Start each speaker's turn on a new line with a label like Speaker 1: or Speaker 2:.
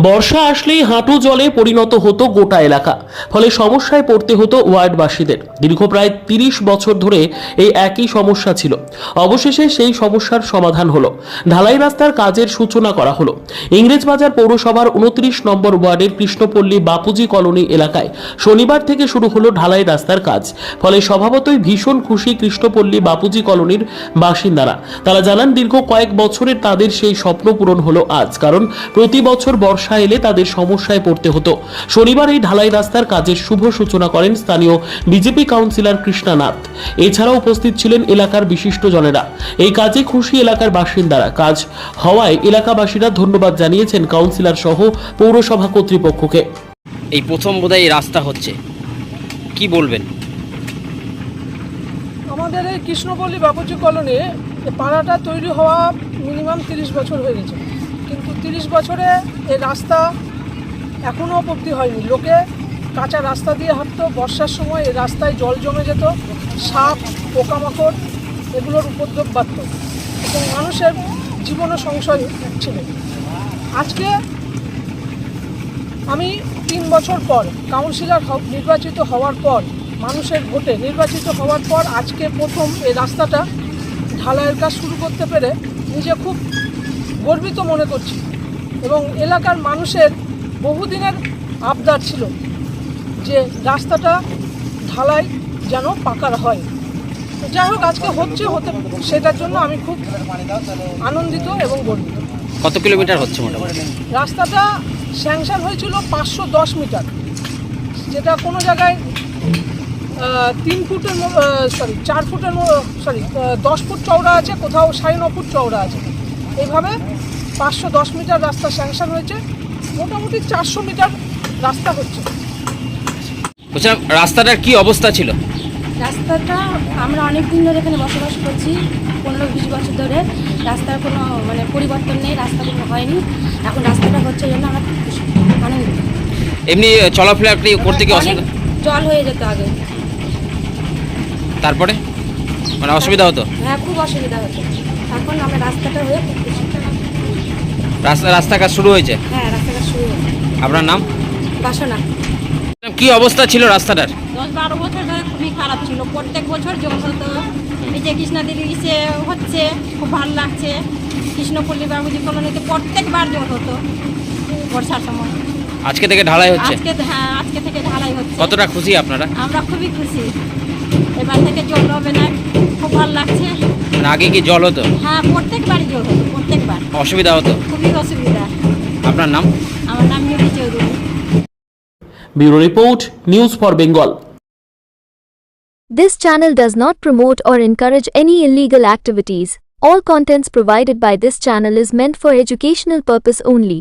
Speaker 1: বর্ষা আসলেই হাঁটু জলে পরিণত হতো গোটা এলাকা। ফলে সমস্যায় পড়তে হতো ওয়ার্ডবাসীদের। দীর্ঘ প্রায় তিরিশ বছর ধরে এই একই সমস্যা ছিল। অবশেষে সেই সমস্যার সমাধান হলো। ঢালাই রাস্তার কাজের সূচনা করা হলো। ইংরেজবাজার পৌরসভার উনত্রিশ নম্বর ওয়ার্ডের কৃষ্ণপল্লী বাপুজি কলোনি এলাকায় শনিবার থেকে শুরু হলো ঢালাই রাস্তার কাজ। ফলে স্বভাবতই ভীষণ খুশি কৃষ্ণপল্লী বাপুজি কলোনির বাসিন্দারা। তারা জানান, দীর্ঘ কয়েক বছরের তাদের সেই স্বপ্ন পূরণ হলো আজ। কারণ প্রতি বছর বর্ষা এলে তাদের সমস্যায় পড়তে হতো। শনিবার এই ঢালাই রাস্তার কাজের শুভ সূচনা করেন স্থানীয় বিজেপি কাউন্সিলর কৃষ্ণানাথ। এছাড়াও উপস্থিত ছিলেন এলাকার বিশিষ্ট জনেরা এই কাজে খুশি এলাকার বাসিন্দারা। কাজ হওয়ায় এলাকাবাসীরা ধন্যবাদ জানিয়েছেন কাউন্সিলর সহ পৌরসভা কর্তৃপক্ষকে।
Speaker 2: এই প্রথম বোধহয় এই রাস্তা হচ্ছে। কি বলবেন?
Speaker 3: আমাদের এই কৃষ্ণপল্লী বাপুজি কলোনি পাড়াটা তৈরি হওয়া মিনিমাম তিরিশ বছর হয়ে গেছে। কিন্তু তিরিশ বছরে এই রাস্তা এখনও অবধি হয়নি। লোকে কাঁচা রাস্তা দিয়ে হাঁটতো, বর্ষার সময় এই রাস্তায় জল জমে যেত, সাপ, পোকামাকড় এগুলোর উপদ্রব বাড়ত এবং মানুষের জীবনও সংশয় ছিল। আজকে আমি তিন বছর পর কাউন্সিলর নির্বাচিত হওয়ার পর, মানুষের ভোটে নির্বাচিত হওয়ার পর আজকে প্রথম এই রাস্তাটা ঢালাইয়ের কাজ শুরু করতে পেরে নিজে খুব গর্বিত মনে করছি। এবং এলাকার মানুষের বহুদিনের আবদার ছিল যে রাস্তাটা ঢালাই যেন পাকার হয়। তো যাই হোক আজকে হচ্ছে হতে সেটার জন্য আমি খুব আনন্দিত এবং গর্বিত।
Speaker 2: কত কিলোমিটার হচ্ছে মোটামুটি?
Speaker 3: রাস্তাটা স্যাংশন হয়েছিল পাঁচশো দশ মিটার যেটা কোনো জায়গায় তিন ফুটের সরি চার ফুটের সরি দশ ফুট চওড়া আছে কোথাও সাড়ে ন ফুট চওড়া আছে। এইভাবে পাঁচশো দশ মিটার রাস্তা স্যাংশন হয়েছে। মোটামুটি চারশো মিটার রাস্তা হচ্ছে।
Speaker 2: রাস্তাটার কি অবস্থা ছিল?
Speaker 4: রাস্তাটা আমরা অনেক দিন ধরে এখানে বসবাস করছি পনেরো বিশ বছর ধরে। রাস্তার কোনো মানে পরিবর্তন নেই রাস্তা কোনো হয়নি। এখন রাস্তাটা হচ্ছে জন্য আমরা আনন্দিত।
Speaker 2: এমনি চলাফেরা করতে কি অসুবিধা?
Speaker 4: জল হয়ে যেত আগে।
Speaker 2: তারপরে? মানে অসুবিধা হতো?
Speaker 4: হ্যাঁ খুব অসুবিধা হতো। এখন আমরা রাস্তাটা হয়ে খুব খুশি
Speaker 2: রাস্তা রাস্তা কাজ শুরু হয়েছে?
Speaker 4: হ্যাঁ রাস্তাটা শুরু হয়েছে।
Speaker 2: আপনার নাম?
Speaker 4: বাসনা।
Speaker 2: কি অবস্থা ছিল রাস্তাটার?
Speaker 5: দশ বারো বছর ধরে খুবই খারাপ ছিল। প্রত্যেক বছর জল হতো এই যে কৃষ্ণাদেবী ইসে হচ্ছে খুব ভালো লাগছে। কৃষ্ণপল্লী বাবুজি কলোনিতে প্রত্যেকবার জল হতো বর্ষার সময়।
Speaker 2: আজকে থেকে ঢালাই হচ্ছে?
Speaker 5: আজকে হ্যাঁ আজকে থেকে ঢালাই হচ্ছে।
Speaker 2: কতটা খুশি আপনারা?
Speaker 5: আমরা খুবই খুশি। এবার থেকে জল হবে না খুব ভালো লাগছে।
Speaker 2: মানে আগে কি জল হতো
Speaker 5: হ্যাঁ প্রত্যেকবারই জল হতো প্রত্যেকবার
Speaker 2: অসুবিধা হতো
Speaker 5: খুবই অসুবিধা
Speaker 2: আপনার নাম
Speaker 5: আমার নাম Nidhi Chowdhury
Speaker 1: bureau report news for Bengal
Speaker 6: This channel does not promote or encourage any illegal activities. All contents provided by this channel is meant for educational purpose only.